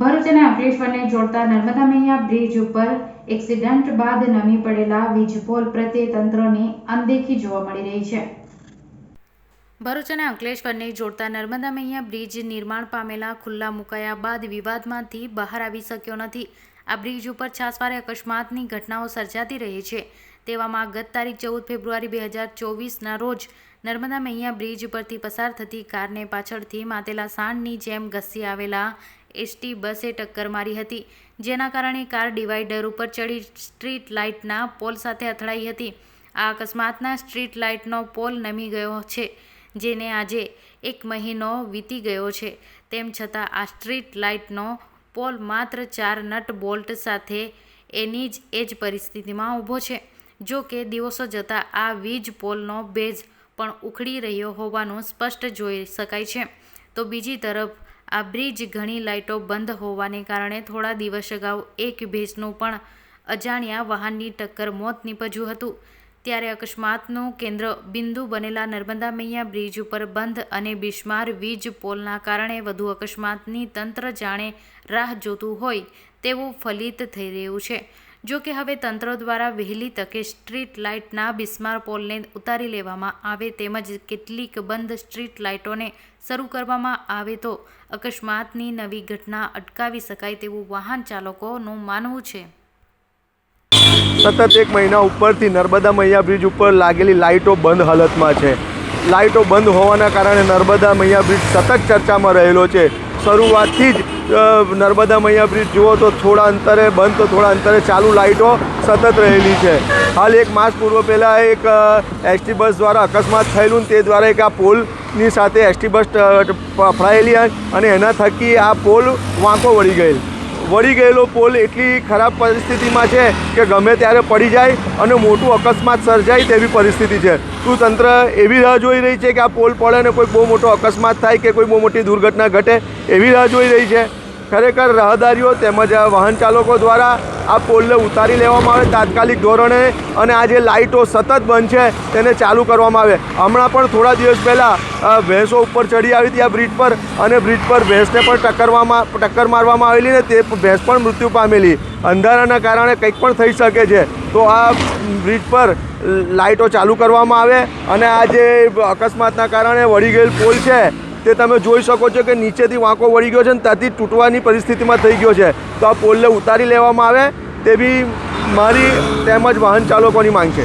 ભરૂચ અને અંકલેશ્વરને જોડતા નર્મદા મૈયા બ્રિજ ઉપર એક્સિડન્ટ બાદ નમી પડેલા વીજપોલ પ્રત્યે તંત્રની અનદેખી જોવા મળી રહી છે. ભરૂચ અને અંકલેશ્વરને જોડતા નર્મદા મૈયા બ્રિજ નિર્માણ પામેલા ખુલ્લા મુકાયા બાદ વિવાદમાંથી બહાર આવી શક્યો નથી. આ બ્રિજ ઉપર છાસવારે અકસ્માતની ઘટનાઓ સર્જાતી રહી છે. તેવામાં ગત તારીખ ચૌદ ફેબ્રુઆરી બે હજાર ચોવીસના રોજ નર્મદા મૈયા બ્રિજ પરથી પસાર થતી કારને પાછળથી માતેલા સાંડની જેમ ઘસી આવેલા એસટી બસે ટક્કર મારી હતી, જેના કારણે કાર ડિવાઈડર ઉપર ચડી સ્ટ્રીટ લાઇટના પોલ સાથે અથડાઈ હતી. આ અકસ્માતના સ્ટ્રીટ લાઇટનો પોલ નમી ગયો છે, જેને આજે એક મહિનો વીતી ગયો છે. તેમ છતાં આ સ્ટ્રીટ લાઇટનો પોલ માત્ર ચાર નટ બોલ્ટ સાથે એની જ એ જ પરિસ્થિતિમાં ઊભો છે. જો કે દિવસો જતાં આ વીજ પોલનો બેઝ પણ ઉખડી રહ્યો હોવાનું સ્પષ્ટ જોઈ શકાય છે. તો બીજી તરફ, આ બ્રિજ ઘણી લાઇટો બંધ હોવાને કારણે થોડા દિવસ અગાઉ એક ભેંસનું પણ અજાણ્યા વાહનની ટક્કર મોત નીપજ્યું હતું. ત્યારે અકસ્માતનું કેન્દ્ર બિંદુ બનેલા નર્મદા મૈયા બ્રિજ ઉપર બંધ અને બિસ્માર વીજ પોલના કારણે વધુ અકસ્માતની તંત્ર જાણે રાહ જોતું હોય તેવું ફલિત થઈ રહ્યું છે. જો કે હવે તંત્ર દ્વારા વહેલી તકે સ્ટ્રીટ લાઇટના બિસ્માર પોલને ઉતારી લેવામાં આવે તેમજ કેટલીક બંધ સ્ટ્રીટ લાઇટોને શરૂ કરવામાં આવે તો અકસ્માતની નવી ઘટના અટકાવી શકાય તેવું વાહન ચાલકોનું માનવું છે. સતત એક મહિના ઉપરથી નર્મદા મૈયા બ્રિજ ઉપર લાગેલી લાઇટો બંધ હાલતમાં છે. લાઇટો બંધ હોવાના કારણે નર્મદા મૈયા બ્રિજ સતત ચર્ચામાં રહેલો છે. શરૂઆતથી જ નર્મદા મૈયા બ્રિજ જુઓ તો થોડા અંતરે બંધ, તો થોડા અંતરે ચાલુ લાઇટો સતત રહેલી છે. હાલ એક માસ પૂર્વ પહેલાં એક એસટી બસ દ્વારા અકસ્માત થયેલું તે દ્વારા એક આ પોલની સાથે એસટી બસ ફળાયેલી અને એના થકી આ પોલ વાંકો વળી ગયેલ. વળી ગયેલો પોલ એટલી ખરાબ પરિસ્થિતિમાં છે કે ગમે ત્યારે પડી જાય અને મોટું અકસ્માત સર્જાય તેવી પરિસ્થિતિ છે. શું તંત્ર એવી રાહ જોઈ રહી છે કે આ પોલ પડે અને કોઈ બહુ મોટો અકસ્માત થાય કે કોઈ બહુ મોટી દુર્ઘટના ઘટે એવી રાહ જોઈ રહી છે. ખરેખર રાહદારીઓ તેમજ વાહન ચાલકો દ્વારા આ પોલને ઉતારી લેવામાં આવે તાત્કાલિક ધોરણે અને આ જે લાઇટો સતત બંધ છે તેને ચાલુ કરવામાં આવે. હમણાં પણ થોડા દિવસ પહેલાં ભેંસો ઉપર ચડી આવી હતી આ બ્રિજ પર અને બ્રિજ પર ભેંસને પણ ટક્કરમાં ટક્કર મારવામાં આવેલી ને તે ભેંસ પણ મૃત્યુ પામેલી. અંધારાના કારણે કંઈક પણ થઈ શકે છે. તો આ બ્રિજ પર લાઇટો ચાલુ કરવામાં આવે અને આ જે અકસ્માતના કારણે વળી ગયેલ પોલ છે તે તમે જોઈ શકો છો કે નીચેથી વાંકો વળી ગયો છે ને ત્યાંથી તૂટવાની પરિસ્થિતિમાં થઈ ગયો છે. તો આ પોલને ઉતારી લેવામાં આવે, તે બી મારી તેમજ વાહન ચાલકોની માંગ છે.